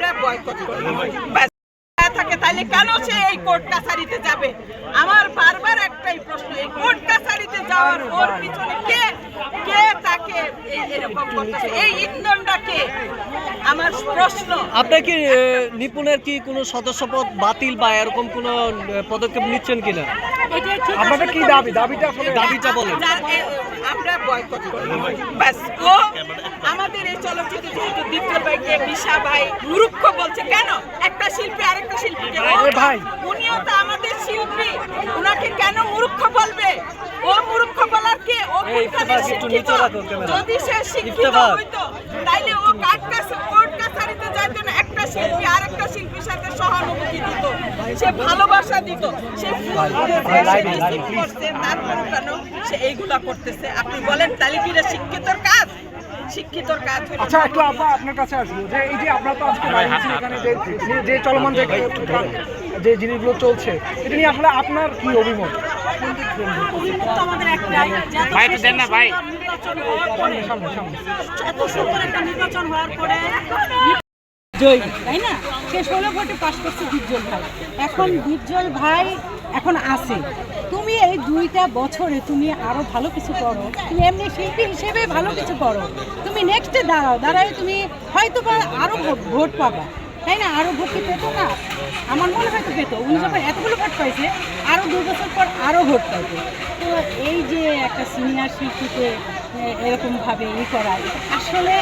আমরা বয়কট করি। থাকে তাহলে কেন সে এই কোর্ট কাছারিতে যাবে? আমার বারবার একটাই প্রশ্ন এই কোর্ট কাছারিতে যাওয়ার ওর পিছনে কে কে তাকে এই- এরকম করতেছে? এই ইন্ধনটা কে? আমার প্রশ্ন। আপনার কি নিপুণের কি কোনো সদস্যপদ বাতিল বা এরকম কোনো পদক্ষেপ নিচ্ছেন কিনা? আপনাদের কি দাবি? দাবিটা আসলে দাবিটা বলেন। আমরা বয়কট করি। ব্যাস ও আমাদের এই চলচ্চিত্র যেহেতু দীপ্তল ভাই মূর্খ বলছে কেন? একটা শিল্পী আরেকটা শিল্পীকে ভাই। উনিও তো আমাদের শিল্পী। উনাকে কেন মূর্খ বলবে? ও মূর্খ বলার কে? ও শিক্ষিত। যদি সে শিক্ষিত। হইতো তাইলে ও কাঠ কাছে কোর্ট কাছারিতে যাইতো না। একটা শিল্পী আরেকটা শিল্পীর সাথে সহানুভূতি দিত। সে ভালোবাসা দিত। সে। করছে, কেন সে এইগুলা করতেছে। আপনি বলেন তাহলে কি শিক্ষিতর কাজ? শিক্ষিতর কাজ আচ্ছা একটু আপা আপনার কাছে আসব যে এই যে আপনারা তো আজকে এখানে যে চলমান যে যে জিনিসগুলো চলছে এটা নিয়ে আসলে আপনার কি অভিমত? আমাদের একটাই এত সুন্দর একটা নির্বাচন হওয়ার পরে জয়ী তাই না? সে ষোলো ভোটে পাশ করছে দীপজল ভাই। এখন দীপজল ভাই এখন আছে। তুমি এই দুইটা বছরে তুমি আরও ভালো কিছু করো। তুমি এমনি শিল্পী হিসেবে ভালো কিছু করো। তুমি নেক্সটে দাঁড়াও। দাঁড়ায় তুমি হয়তো বা আরও ভোট পাবা। তাই না? আরও ভোট কি পেতো না? আমার মনে হয় তো পেতো। উনি যখন এতগুলো ভোট পাইছে, আরও দুই বছর পর আরও ভোট পাইতো তো এই যে একটা সিনিয়র শিল্পীকে এরকমভাবে ই করা। আসলে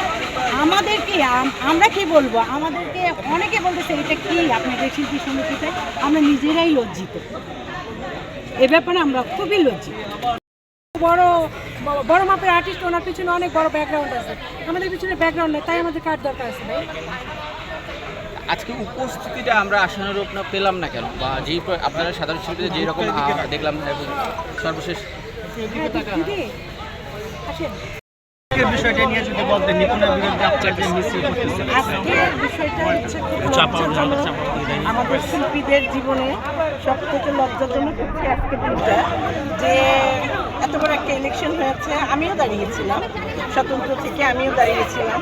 আমাদেরকে আম- আমরা কি বলব? আমাদেরকে অনেকে বলতেছে এটা কি? আপনাদের শিল্পী সমিতিতে আমরা নিজেরাই লজ্জিত। এ ব্যাপারে আমরা খুবই লজ্জিত। বড় বড় মাপের আর্টিস্ট ওনার পিছনে অনেক বড় ব্যাকগ্রাউন্ড আছে। আমাদের পিছনে ব্যাকগ্রাউন্ড নেই তাই আমাদের কার দরকার আছে ভাই? আজকে উপস্থিতিটা আমরা আশানুরূপ না পেলাম না কেন? বা প্র- আপনারা সাধারণ শিল্পীদের যেরকম দেখলাম সর্বশেষ দিদি আসেন বিষয়টা নিয়ে যদি বলতেন নিপুণের বিরুদ্ধে আপনারা মিছিল করতেছেন আজকের বিষয়টা হচ্ছে খুব লজ্জাজনক। আমাদের শিল্পীদের জীবনে সব থেকে লজ্জাজনক হচ্ছে আজকে দিনটা যে এত বড় একটা ইলেকশন হয়েছে আমিও দাঁড়িয়েছিলাম স্বতন্ত্র থেকে আমিও দাঁড়িয়েছিলাম।